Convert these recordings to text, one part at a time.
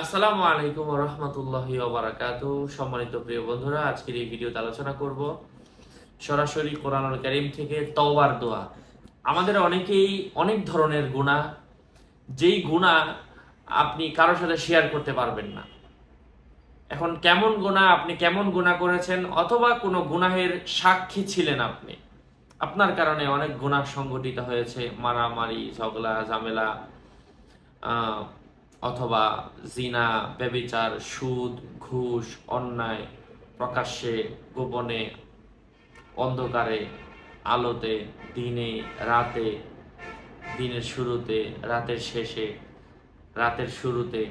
আসসালামু আলাইকুম রহমতুল্লাহি ওবারাকাত সম্মানিত প্রিয় বন্ধুরা, আজকের এই ভিডিওতে আলোচনা করব সরাসরি কোরআনুল কারীম থেকে তওবার দোয়া। আমাদের অনেকেই অনেক ধরনের গুনাহ, যেই গুনাহ আপনি কারোর সাথে শেয়ার করতে পারবেন না। এখন কেমন গুনাহ, আপনি কেমন গুনাহ করেছেন, অথবা কোনো গুনাহের সাক্ষী ছিলেন আপনি? আপনার কারণে অনেক গুনাহ সংঘটিত হয়েছে, মারামারি, ঝগড়া, ঝামেলা অথবা জিনা ব্যবিচার সুদ, ঘুষ, অন্যায় প্রকাশ্যে, গোপনে, অন্ধকারে, আলোতে, দিনে, রাতে, দিনের শুরুতে, রাতের শেষে, রাতের শুরুতে,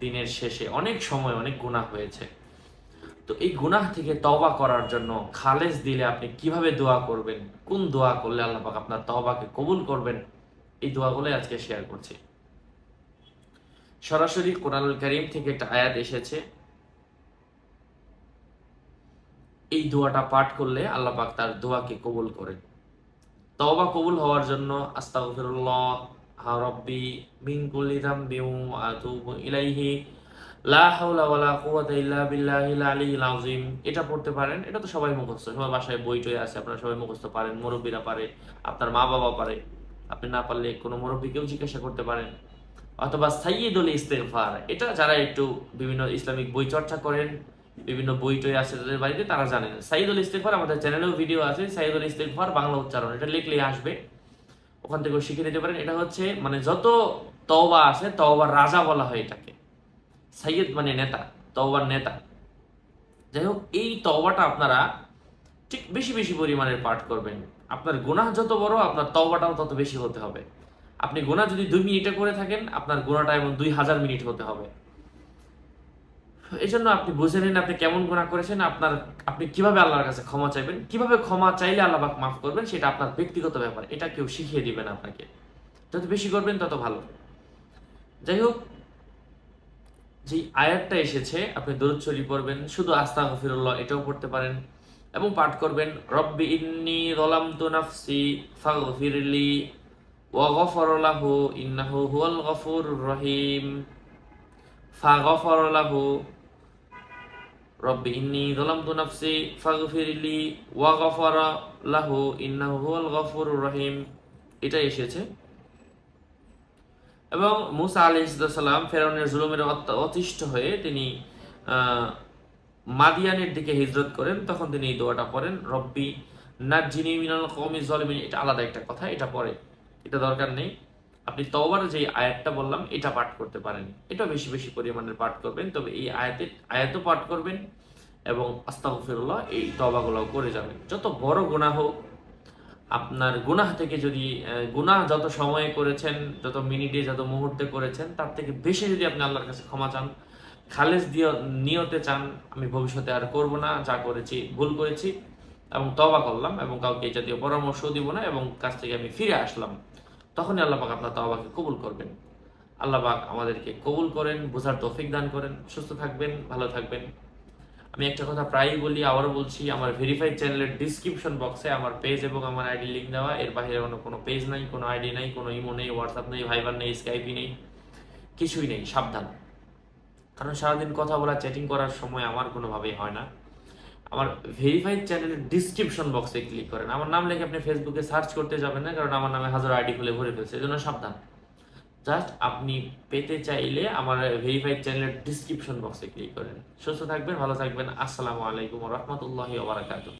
দিনের শেষে। অনেক সময় অনেক গুনাহ হয়েছে। তো এই গুনাহ থেকে তওবা করার জন্য খালেজ দিলে আপনি কীভাবে দোয়া করবেন? কোন দোয়া করলে আল্লাহ আপনার তওবাকে কবুল করবেন? এই দোয়াগুলোই আজকে শেয়ার করছি। সরাসরি কোরআনুল করিম থেকে একটা আয়াত এসেছে। এই দোয়াটা পাঠ করলে আল্লাহ পাক তার দোয়াকে কবুল করেন। তওবা কবুল হওয়ার জন্য আস্তাগফিরুল্লাহ, হা রব্বি মিন কুল্লি যামবি ওয়া আতুবু ইলাইহি, লা হাওলা ওয়ালা কুওয়াতা ইল্লা বিল্লাহিল আলিয়্যিল আযীম। এটা পড়তে পারেন, এটা তো সবাই মুখস্থ সবার বাসায় বই টই আছে, আপনারা সবাই মুখস্থ পারেন, মুরব্বীরা পারে, আপনার মা বাবা পারে। আপনি না পারলে কোনো মুরব্বীকেও জিজ্ঞাসা করতে পারেন। অথবা সাইয়দুল ইস্তেগফার, এটা যারা একটু বিভিন্ন ইসলামিক বই চর্চা করেন, বিভিন্ন বই টই আছে তাদের বাড়িতে, তারা জানেন। সাইদুল ইস্তেগফার আমাদের চ্যানেলেও ভিডিও আছে সাইদুল ইস্তেগফার বাংলা উচ্চারণ, এটা লিখলেই আসবে। ওখান থেকেও শিখে নিতে পারেন। এটা হচ্ছে মানে যত তওবা আছে, তওবার রাজা বলা হয় এটাকে। সাইয়দ মানে নেতা, তওবার নেতা। যাই হোক, এই তওবাটা আপনারা ঠিক বেশি বেশি পরিমাণের পাঠ করবেন। আপনার গুনাহ যত বড়, আপনার তওবাটাও তত বেশি হতে হবে। আপনি গোনা যদি দুই মিনিটে করে থাকেন, আপনার গোনাটা এবং দুই হাজার মিনিট হতে হবে। এই জন্য আপনি বুঝে নিন আপনি কেমন গোনা করেছেন, আপনার, আপনি কীভাবে আল্লাহর কাছে ক্ষমা চাইবেন, কীভাবে ক্ষমা চাইলে আল্লাহ মাফ করবেন, সেটা আপনার ব্যক্তিগত ব্যাপার। এটা কেউ শিখিয়ে দিবেন আপনাকে। যত বেশি করবেন, তত ভালো। যাই হোক যে আয়াতটা এসেছে, আপনি দরুদ শরীফ পড়বেন, শুধু আস্তা গফিরুল্লাহ এটাও পড়তে পারেন, এবং পাঠ করবেন, রব্বি ইন্নি যালামতু নাফসি ফাগফিরলি وغفر له إنه هو الغفور الرحيم فغفر له رب إني ظلمت نفسي فاغفر لي وغفر له إنه هو الغفور الرحيم এটা এসেছে এবং মুসা আলি সাল্লাম ফেরাউনের জুলুমের অত- অতিষ্ঠ হয়ে তিনি আহ, মাদিয়ানের দিকে হিজরত করেন তখন তিনি এই দোয়াটা পড়েন রব্বি নাজিনি মিনাল কওমি জলিমিন এটা আলাদা একটা কথা এটা পরে এটা দরকার নেই। আপনি তওবার যে আয়াতটা বললাম, এটা পাঠ করতে পারেন। এটা বেশি বেশি পরিমাণের পাঠ করবেন, তবে এই আয়াতে, আয়াতও পাঠ করবেন এবং আস্তাগফিরুল্লাহ এই তওবাগুলো করে যাবেন। যত বড় গুনাহ হোক, আপনার গুনাহ থেকে যদি গুনাহ যত সময়ে করেছেন, যত মিনিটে, যত মুহূর্তে করেছেন, তার থেকে বেশি যদি আপনি আল্লাহর কাছে ক্ষমা চান, খালেজ দিয়ে, নিয়তে চান, আমি ভবিষ্যতে আর করব না, যা করেছি, ভুল করেছি, এবং তবা করলাম এবং কাউকে এই জাতীয় পরামর্শ দিব না এবং কাছ থেকে আমি ফিরে আসলাম। তখনই আল্লাহ পাক আপনার তবাকে কবুল করবেন। আল্লাহ পাক আমাদেরকে কবুল করেন, বোঝার তৌফিক দান করেন। সুস্থ থাকবেন, ভালো থাকবেন। আমি একটা কথা প্রায়ই বলি, আবারও বলছি, আমার ভেরিফাইড চ্যানেলের ডিসক্রিপশন বক্সে আমার পেজ এবং আমার আইডি লিঙ্ক দেওয়া। এর বাইরে কোনো কোনো পেজ নাই, কোনো আইডি নাই, কোনো ইমো নেই হোয়াটসঅ্যাপ নেই ভাইবার নেই স্কাইপি নেই, কিছুই নেই, সাবধান। কারণ সারাদিন কথা বলা চ্যাটিং করার সময় আমার কোনোভাবেই হয় না। আমার ভেরিফাইড চ্যানেলের ডিসক্রিপশন বক্সে ক্লিক করেন। আমার নাম লেখে আপনি ফেসবুকে সার্চ করতে যাবেন না, কারণ আমার নামে হাজার আইডি খুলে ভরে ফেলছে এই জন্য সাবধান। জাস্ট আপনি পেতে চাইলে আমার ভেরিফাইড চ্যানেলের ডিসক্রিপশন বক্সে ক্লিক করেন। সুস্থ থাকবেন, ভালো থাকবেন। আসসালামু আলাইকুম রহমতুল্লাহ ওবরাকাতুহ